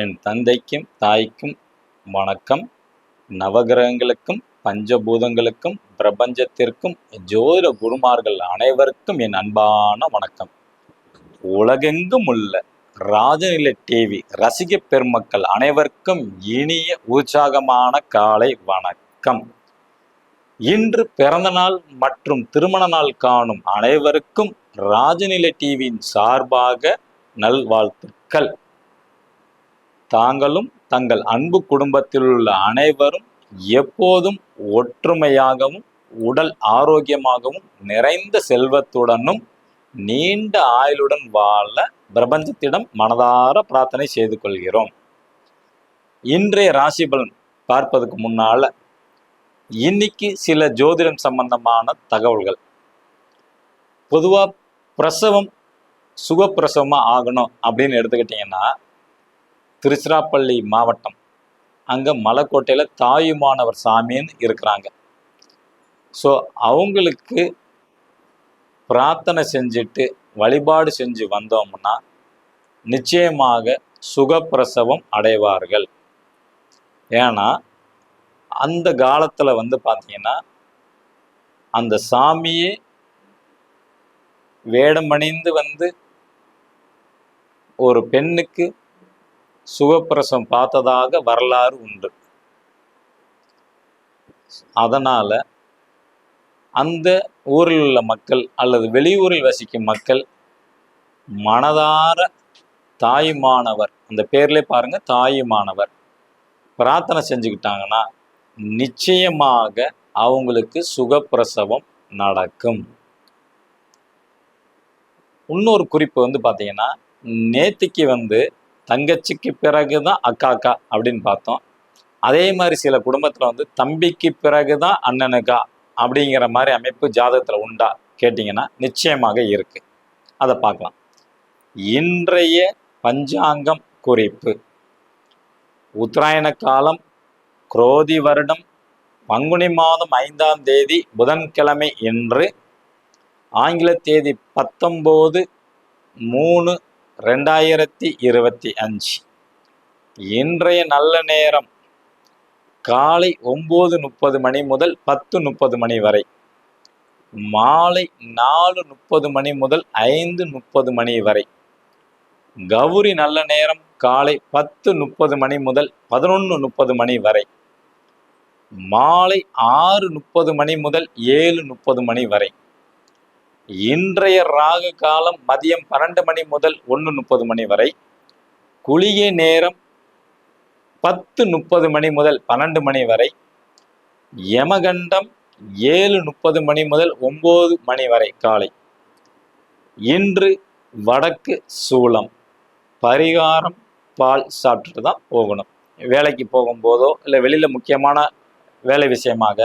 என் தந்தைக்கும் தாய்க்கும் வணக்கம். நவகிரகங்களுக்கும் பஞ்சபூதங்களுக்கும் பிரபஞ்சத்திற்கும் ஜோதிட குருமார்கள் அனைவருக்கும் என் அன்பான வணக்கம். உலகெங்கும் உள்ள ராஜநிலை டிவி ரசிக பெருமக்கள் அனைவருக்கும் இனிய உற்சாகமான காலை வணக்கம். இன்று பிறந்தநாள் மற்றும் திருமண நாள் காணும் அனைவருக்கும் ராஜநிலை டிவியின் சார்பாக நல்வாழ்த்துக்கள். தாங்களும் தங்கள் அன்பு குடும்பத்தில் உள்ள அனைவரும் எப்போதும் ஒற்றுமையாகவும் உடல் ஆரோக்கியமாகவும் நிறைந்த செல்வத்துடனும் நீண்ட ஆயுளுடன் வாழ பிரபஞ்சத்திடம் மனதார பிரார்த்தனை செய்து கொள்கிறோம். இன்றைய ராசி பலன் பார்ப்பதற்கு முன்னால இன்னைக்கு சில ஜோதிடம் சம்பந்தமான தகவல்கள். பொதுவாக பிரசவம் சுகப்பிரசவமாக ஆகணும் அப்படின்னு எடுத்துக்கிட்டிங்கன்னா திருச்சிராப்பள்ளி மாவட்டம். அங்கே மலைக்கோட்டையில் தாயுமானவர் சாமின்னு இருக்கிறாங்க. ஸோ அவங்களுக்கு பிரார்த்தனை செஞ்சுட்டு வழிபாடு செஞ்சு வந்தோம்னா நிச்சயமாக சுகப்பிரசவம் அடைவார்கள். ஏன்னா அந்த காலத்தில் வந்து பார்த்தீங்கன்னா அந்த சாமியே வேடமணிந்து வந்து ஒரு பெண்ணுக்கு சுகப்பிரசவம் பார்த்ததாக வரலாறு உண்டு. அதனால அந்த ஊரில் உள்ள மக்கள் அல்லது வெளியூரில் வசிக்கும் மக்கள் மனதார தாயுமானவர் அந்த பேர்லேயே பாருங்க தாயுமானவர் பிரார்த்தனை செஞ்சுக்கிட்டாங்கன்னா நிச்சயமாக அவங்களுக்கு சுகப்பிரசவம் நடக்கும். இன்னொரு குறிப்பு வந்து பார்த்தீங்கன்னா நேத்திக்கு வந்து தங்கச்சிக்கு பிறகு தான் அக்காக்கா அப்படின்னு பார்த்தோம். அதே மாதிரி சில குடும்பத்தில் வந்து தம்பிக்கு பிறகு தான் அண்ணனுக்கா அப்படிங்கிற மாதிரி அமைப்பு ஜாதகத்தில் உண்டா கேட்டிங்கன்னா நிச்சயமாக இருக்கு. அதை பார்க்கலாம். இன்றைய பஞ்சாங்கம் குறிப்பு. உத்தராயண காலம் குரோதி வருடம் பங்குனி மாதம் ஐந்தாம் தேதி புதன்கிழமை என்று ஆங்கில தேதி பத்தொம்போது மூணு ரெண்டாயிரத்தி இருபத்தி அஞ்சு. இன்றைய நல்ல நேரம் காலை ஒம்பது முப்பது மணி முதல் பத்து முப்பது மணி வரை. மாலை நாலு முப்பது மணி முதல் ஐந்து முப்பது மணி வரை. கௌரி நல்ல நேரம் காலை பத்து முப்பது மணி முதல் பதினொன்று முப்பது மணி வரை. மாலை ஆறு முப்பது மணி முதல் ஏழு முப்பது மணி வரை. இன்றைய ராகு காலம் மதியம் பன்னெண்டு மணி முதல் ஒன்று முப்பது மணி வரை குளிகை நேரம் பத்து முப்பது மணி முதல் பன்னெண்டு மணி வரை யமகண்டம் ஏழு முப்பது மணி முதல் ஒம்பது மணி வரை காலை. இன்று வடக்கு சூளம் பரிகாரம் பால் சாப்பிட்டுட்டு தான் போகணும். வேலைக்கு போகும்போதோ இல்லை வெளியில் முக்கியமான வேலை விஷயமாக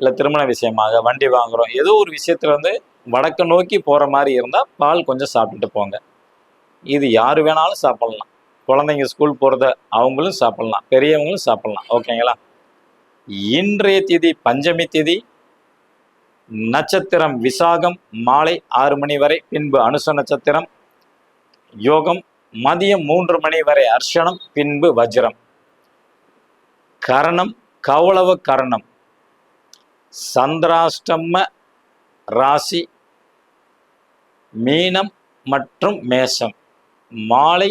இல்லை திருமண விஷயமாக வண்டி வாங்குகிறோம் ஏதோ ஒரு விஷயத்துல வந்து வடக்கு நோக்கி போகிற மாதிரி இருந்தால் பால் கொஞ்சம் சாப்பிட்டுட்டு போங்க. இது யார் வேணாலும் சாப்பிட்லாம். குழந்தைங்க ஸ்கூல் போகிறத அவங்களும் சாப்பிட்லாம். பெரியவங்களும் சாப்பிட்லாம். ஓகேங்களா? இன்றைய திதி பஞ்சமி திதி. நட்சத்திரம் விசாகம் மாலை ஆறு மணி வரை பின்பு அனுச நட்சத்திரம். யோகம் மதியம் மூன்று மணி வரை அர்ஷனம் பின்பு வஜ்ரம். கரணம் கௌளவ கரணம். சந்திராஷ்டம ராசி மீனம் மற்றும் மேஷம். மாலை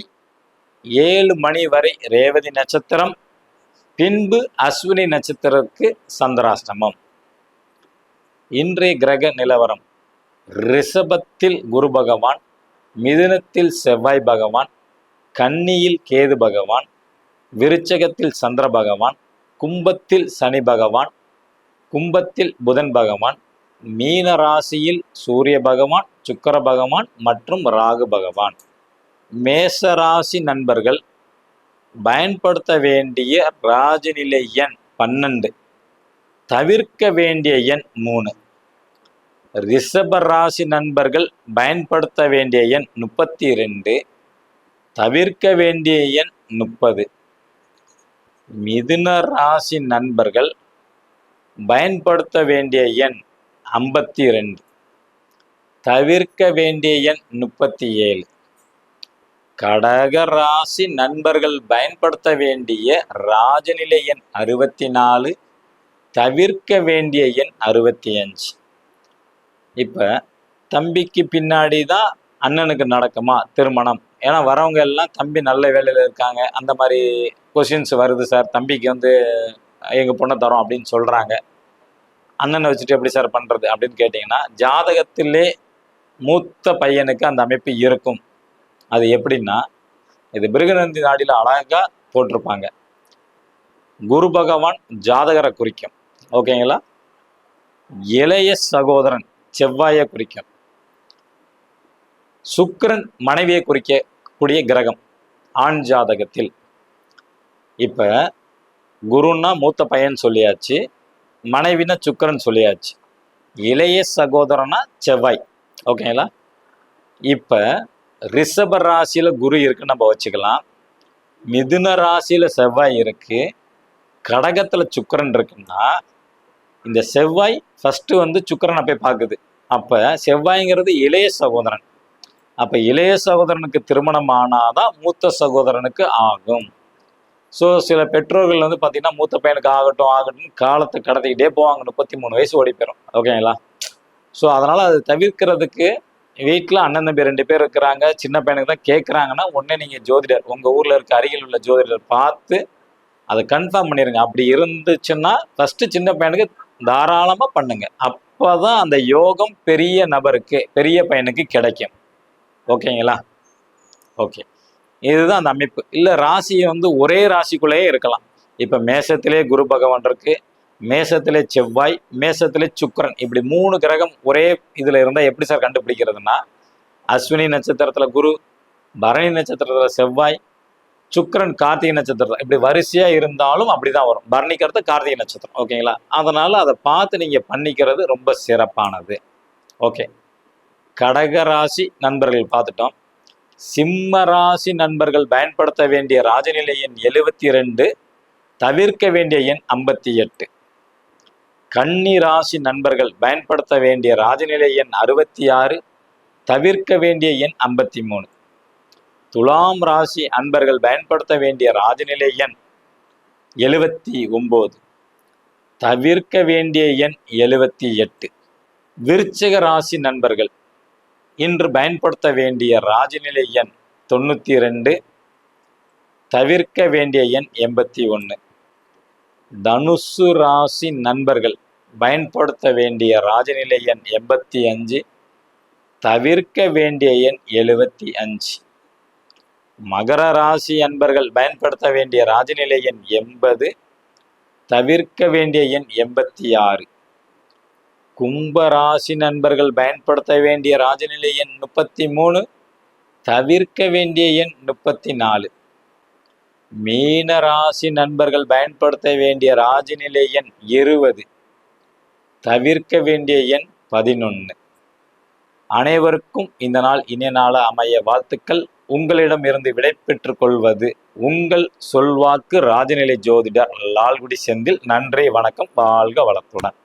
ஏழு மணி வரை ரேவதி நட்சத்திரம் பின்பு அஸ்வினி நட்சத்திரத்துக்கு சந்திராஷ்டமம். இன்றைய கிரக நிலவரம் ரிஷபத்தில் குரு பகவான் மிதுனத்தில் செவ்வாய் பகவான் கன்னியில் கேது பகவான் விருச்சகத்தில் சந்திர பகவான் கும்பத்தில் சனி பகவான் கும்பத்தில் புதன் பகவான் மீன ராசியில் சூரிய பகவான் சுக்கர பகவான் மற்றும் ராகு பகவான். மேச ராசி நண்பர்கள் பயன்படுத்த வேண்டிய ராஜநிலை எண் பன்னெண்டு. தவிர்க்க வேண்டிய எண் மூணு. ரிஷப ராசி நண்பர்கள் பயன்படுத்த வேண்டிய எண் முப்பத்தி ரெண்டு தவிர்க்க வேண்டிய எண் முப்பது. மிதுன ராசி நண்பர்கள் பயன்படுத்த வேண்டிய எண் ஐம்பத்தி ரெண்டு தவிர்க்க வேண்டிய எண் முப்பத்தி ஏழு கடக ராசி நண்பர்கள் பயன்படுத்த வேண்டிய ராஜநிலை எண் அறுபத்தி நாலு தவிர்க்க வேண்டிய எண் அறுபத்தி அஞ்சு இப்போ தம்பிக்கு பின்னாடி தான் அண்ணனுக்கு நடக்குமா திருமணம்? ஏன்னா வரவங்க எல்லாம் தம்பி நல்ல வேலையில் இருக்காங்க அந்த மாதிரி கொஷின்ஸ் வருது சார். தம்பிக்கு வந்து எங்கள் பொண்ணை தரோம் அப்படின்னு சொல்கிறாங்க அண்ணனை வச்சுட்டு எப்படி சார் பண்ணுறது அப்படின்னு கேட்டிங்கன்னா ஜாதகத்திலே மூத்த பையனுக்கு அந்த அமைப்பு இருக்கும். அது எப்படின்னா இது பிருகநந்தி நாடியில் அழகாக போட்டிருப்பாங்க. குரு பகவான் ஜாதகரை குறிக்கும். ஓகேங்களா இளைய சகோதரன் செவ்வாயை குறிக்கும். சுக்கரன் மனைவியை குறிக்கக்கூடிய கிரகம் ஆண் ஜாதகத்தில். இப்ப குருன்னா மூத்த பையன் சொல்லியாச்சு. மனைவினா சுக்கிரன் சொல்லியாச்சு. இளைய சகோதரனா செவ்வாய். ஓகேங்களா இப்போ ரிஷப ராசியில் குரு இருக்குன்னு நம்ம வச்சுக்கலாம். மிதுன ராசியில் செவ்வாய் இருக்குது கடகத்தில் சுக்கிரன் இருக்குன்னா இந்த செவ்வாய் ஃபஸ்ட்டு வந்து சுக்கிரனை போய் பார்க்குது. அப்போ செவ்வாய்ங்கிறது இளைய சகோதரன். அப்போ இளைய சகோதரனுக்கு திருமணம் ஆனாதான் மூத்த சகோதரனுக்கு ஆகும். ஸோ சில பெற்றோர்கள் வந்து பார்த்தீங்கன்னா மூத்த பையனுக்கு ஆகட்டும் ஆகட்டும் காலத்தை கடத்திக்கிட்டே போவாங்க. முப்பத்தி மூணு வயசு ஓடி போயிடும் ஓகேங்களா ஸோ அதனால் அது தவிர்க்கிறதுக்கு வீட்டில் அண்ணன் தம்பி ரெண்டு பேர் இருக்கிறாங்க. சின்ன பையனுக்கு தான் கேட்குறாங்கன்னா உடனே நீங்கள் ஜோதிடர் உங்கள் ஊரில் இருக்க அருகில் உள்ள ஜோதிடர் பார்த்து அதை கன்ஃபார்ம் பண்ணிடுங்க அப்படி இருந்துச்சுன்னா ஃபஸ்ட்டு சின்ன பையனுக்கு தாராளமாக பண்ணுங்க. அப்போ தான் அந்த யோகம் பெரிய நபருக்கு பெரிய பையனுக்கு கிடைக்கும். ஓகேங்களா ஓகே இதுதான் அந்த அமைப்பு. இல்லை ராசியை வந்து ஒரே ராசிக்குள்ளேயே இருக்கலாம். இப்போ மேசத்திலே குரு பகவான் இருக்கு மேசத்திலே செவ்வாய் மேசத்திலே சுக்கரன். இப்படி மூணு கிரகம் ஒரே இதில் இருந்தால் எப்படி சார் கண்டுபிடிக்கிறதுனா அஸ்வினி நட்சத்திரத்தில் குரு பரணி நட்சத்திரத்தில் செவ்வாய் சுக்கிரன் கார்த்திகை நட்சத்திரம் இப்படி வரிசையாக இருந்தாலும் அப்படி தான் வரும் பரணிக்கிறது கார்த்திகை நட்சத்திரம். ஓகேங்களா? அதனால் அதை பார்த்து நீங்கள் பண்ணிக்கிறது ரொம்ப சிறப்பானது. ஓகே. கடக ராசி நண்பர்கள் பார்த்துட்டோம். சிம்ம ராசி நண்பர்கள் பயன்படுத்த வேண்டிய ராஜநிலை எண் எழுவத்தி ரெண்டு தவிர்க்க வேண்டிய எண் ஐம்பத்தி எட்டு. கன்னி ராசி நண்பர்கள் பயன்படுத்த வேண்டிய ராஜநிலை எண் அறுபத்தி ஆறு தவிர்க்க வேண்டிய எண் ஐம்பத்தி மூணு. துலாம் ராசி அன்பர்கள் பயன்படுத்த வேண்டிய ராஜநிலை எண் எழுவத்தி ஒம்பது. தவிர்க்க வேண்டிய எண் எழுவத்தி எட்டு. விருச்சிக ராசி நண்பர்கள் இன்று பயன்படுத்த வேண்டிய ராஜநிலை எண் தொண்ணூற்றி ரெண்டு தவிர்க்க வேண்டிய எண் எண்பத்தி ஒன்று தனுசு ராசி நண்பர்கள் பயன்படுத்த வேண்டிய ராஜநிலை எண் எண்பத்தி அஞ்சு தவிர்க்க வேண்டிய எண் எழுபத்தி அஞ்சு. மகர ராசி அன்பர்கள் பயன்படுத்த வேண்டிய ராஜநிலை எண் எண்பது தவிர்க்க வேண்டிய எண் எண்பத்தி ஆறு. கும்ப ராசி நண்பர்கள் பயன்படுத்த வேண்டிய ராஜநிலை எண் முப்பத்தி மூணு தவிர்க்க வேண்டிய எண் முப்பத்தி நாலு மீன ராசி நண்பர்கள் பயன்படுத்த வேண்டிய ராஜநிலை எண் இருபது தவிர்க்க வேண்டிய எண் பதினொன்று அனைவருக்கும் இந்த நாள் இனிய நாள அமைய வாழ்த்துக்கள். உங்களிடம் இருந்து விடை கொள்வது உங்கள் சொல்வாக்கு ராஜநிலை ஜோதிடர் லால்குடி செந்தில். நன்றி வணக்கம் வாழ்க வளத்துடன்.